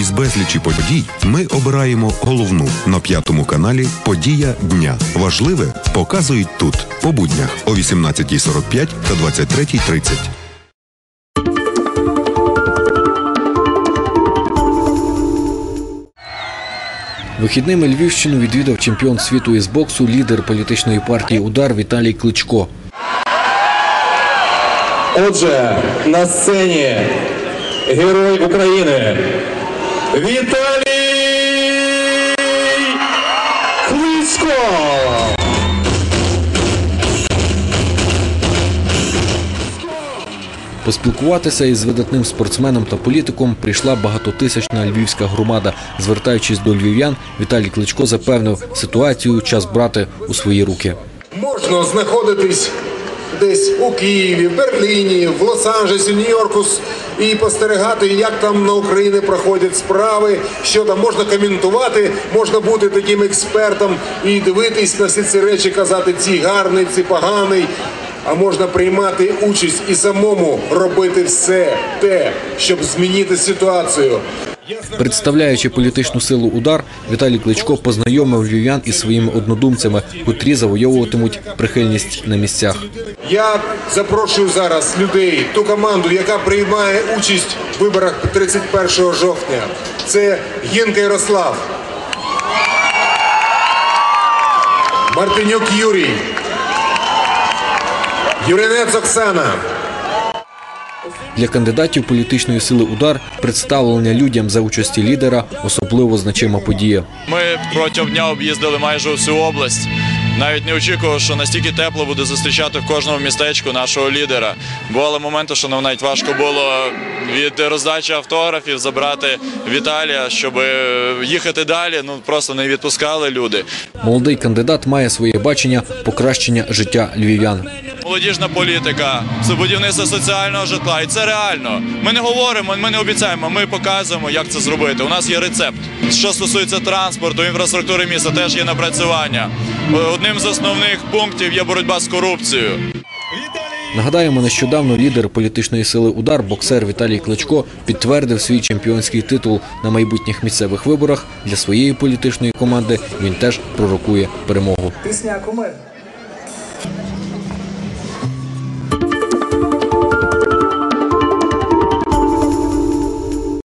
Із безлічі подій ми обираємо головну на п'ятому каналі Подія дня. Важливе показують тут по буднях о 18.45 та 23.30. Вихідними Львівщину відвідав чемпіон світу із боксу, лідер політичної партії Удар Віталій Кличко. Отже, на сцені Герой України Віталій Кличко! Поспілкуватися із видатним спортсменом та політиком прийшла багатотисячна львівська громада. Звертаючись до львів'ян, Віталій Кличко запевнив, ситуацію час брати у свої руки. Можна знаходитись десь у Києві, в Берліні, в Лос-Анджелесі, Нью-Йорку і спостерігати, як там на Україні проходять справи, що там можна коментувати, можна бути таким експертом і дивитись на всі ці речі, казати ці гарний, ці поганий. А можна приймати участь і самому робити все те, щоб змінити ситуацію. Представляючи політичну силу удар, Віталій Кличко познайомив львів'ян із своїми однодумцями, котрі завойовуватимуть прихильність на місцях. Я запрошую зараз людей, ту команду, яка приймає участь в виборах 31 жовтня. Це Гінка Ярослав, Мартинюк Юрій, Юринець Оксана. Для кандидатів політичної сили удар представлення людям за участі лідера особливо значима подія. Ми протягом дня об'їздили майже всю область. Навіть не очікував, що настільки тепло буде зустрічати в кожному містечку нашого лідера. Бували моменти, що нам навіть важко було від роздачі автографів забрати Віталія, щоб їхати далі. Ну просто не відпускали люди. Молодий кандидат має своє бачення покращення життя львів'ян. Молодіжна політика, це будівництво соціального житла, і це реально. Ми не говоримо, ми не обіцяємо, ми показуємо, як це зробити. У нас є рецепт. Що стосується транспорту, інфраструктури міста, теж є напрацювання. Одним з основних пунктів є боротьба з корупцією. Нагадаємо, нещодавно лідер політичної сили удар, боксер Віталій Кличко, підтвердив свій чемпіонський титул на майбутніх місцевих виборах для своєї політичної команди. Він теж пророкує перемогу.